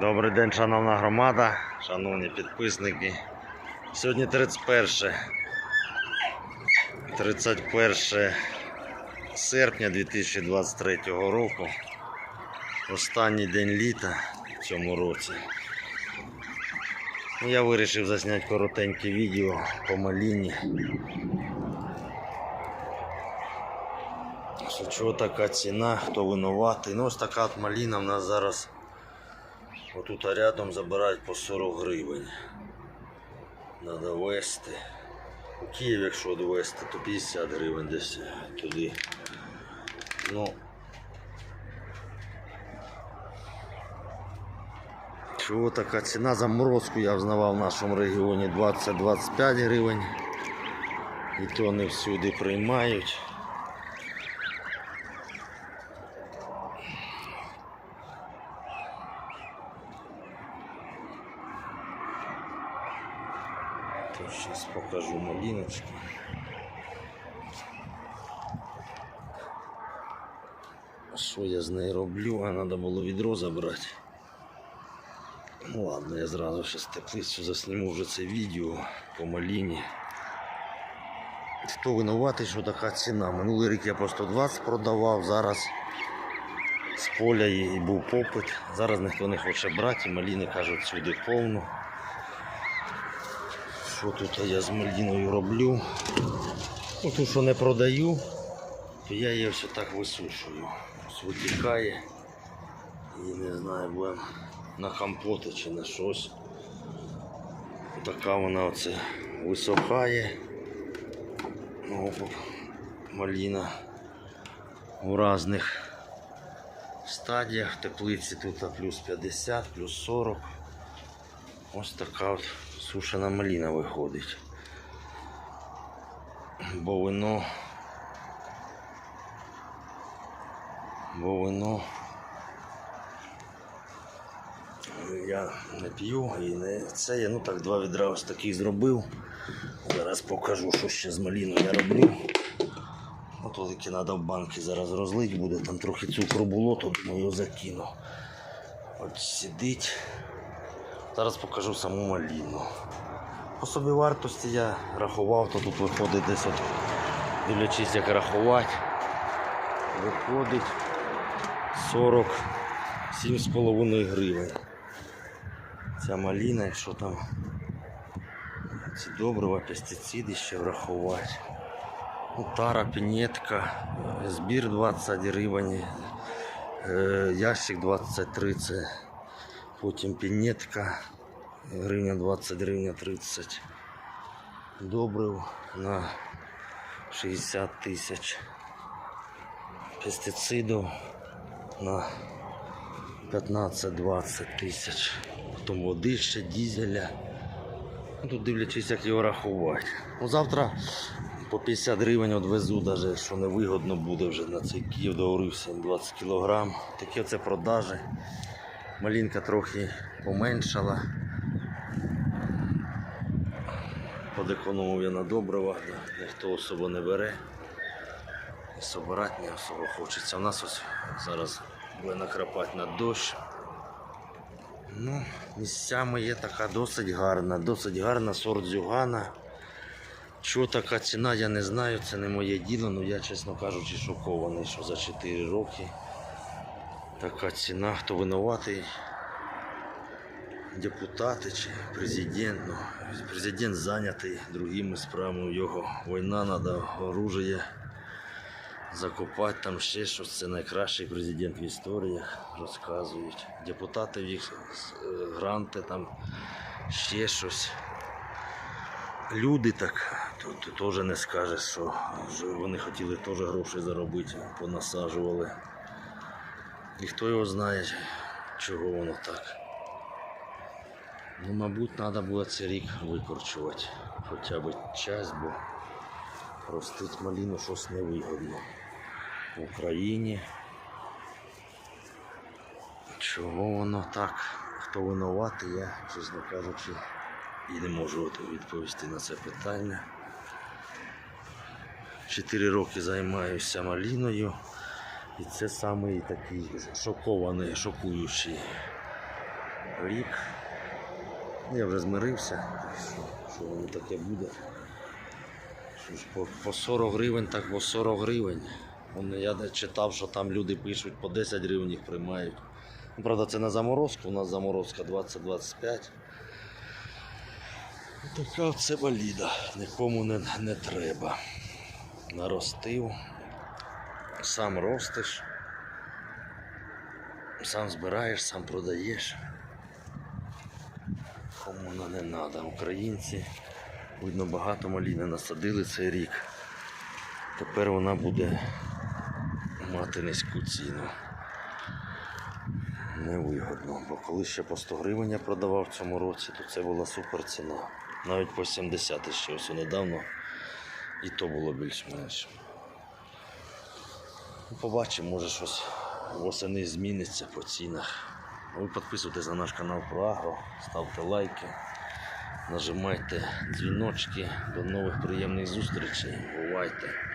Добрий день, шановна громада, шановні підписники. Сьогодні 31, 31 серпня 2023 року. Останній день літа в цьому році. Ну, Я вирішив засняти коротеньке відео по маліні. Що така ціна, хто винуватий. Ну ось така от маліна в нас зараз Отут рядом забирають по 40 гривень. Надо вести. У Київ, якщо довести, то 50 гривень десь туди. Ну. Чого така ціна за морозку я взнавав в нашому регіоні 20-25 гривень. І то не всюди приймають. То зараз покажу малиночку. Що я з нею роблю? А треба було відро забрати. Ну ладно, я зразу зараз теплицю засніму вже це відео по маліні. Хто винуватий, що така ціна? Минулий рік я по 120 продавав, зараз з поля і був попит. Зараз ніхто не хоче брати, маліни кажуть, сюди повно. Що тут я з мальдіною роблю? Ну, ту, що не продаю, то я її все так висушую. Ось витікає. І не знаю, будемо на компоти чи на щось. Така вона оце висохає. Ну, маліна у різних стадіях. В теплиці тут плюс 50, плюс 40. Ось така от сушена маліна виходить. Бо вино. Бо вино. Я не п'ю і не це я ну так два відра ось таких зробив. Зараз покажу, що ще з маліною я роблю. То тільки треба в банки зараз розлить буде, там трохи цукру було, то його закину. От сидить. Зараз покажу саму маліну. По собі вартості я рахував, то тут виходить десь от, дивлячись як рахувати, виходить 47,5 гривень. Ця маліна, якщо там ці добрива, пестициди ще врахувати. Ну, Тара, пінетка, збір 20 гривень, е, ящик 23 це Потім пінетка, гривня 20, гривня 30. Добрив на 60 тисяч. Пестицидів на 15-20 тисяч. Потім води ще, дізеля. Ну, Тут дивлячись, як його рахувати. Ну, завтра по 50 гривень відвезу, навіть якщо не вигодно буде вже на цей Київ договорився 20 кг. Такі оце продажі. Малинка трохи поменшала. Подекономив я на добрива, ніхто особо не бере. І собирати не особо хочеться. У нас ось зараз буде накрапати на дощ. Ну, місцями є така досить гарна, досить гарна сорт зюгана. Чого така ціна, я не знаю, це не моє діло, але я, чесно кажучи, шокований, що за 4 роки така ціна, хто винуватий, депутати чи президент. Ну, президент зайнятий другими справами, його війна, треба оружие закопати, там ще щось. Це найкращий президент в історіях, розказують. Депутати в їх е, гранти, там ще щось. Люди так, тут теж не скажеш, що вони хотіли теж гроші заробити, понасаджували. І хто його знає, чого воно так. Ну, мабуть, треба було цей рік викорчувати. Хоча б час, бо ростить маліну щось невигодно. В Україні. Чого воно так? Хто винуватий, я, чесно кажучи, і не можу відповісти на це питання. Чотири роки займаюся маліною. І це самий такий шокований, шокуючий рік. Я вже змирився, що, що воно таке буде. Що ж по, по 40 гривень, так по 40 гривень. Я читав, що там люди пишуть по 10 гривень їх приймають. Ну, правда, це на заморозку, у нас заморозка 20-25. Така це валіда, нікому не, не треба. Наростив, сам ростиш, сам збираєш, сам продаєш. Кому вона не треба. Українці, видно, багато маліни насадили цей рік. Тепер вона буде мати низьку ціну. Невигодно, бо коли ще по 100 гривень я продавав в цьому році, то це була супер ціна. Навіть по 70 ще ось недавно і то було більш-менш. Ну, Побачимо, може щось восени зміниться по цінах. Ви підписуйтесь на наш канал про Агро, ставте лайки, нажимайте дзвіночки. До нових приємних зустрічей. Бувайте!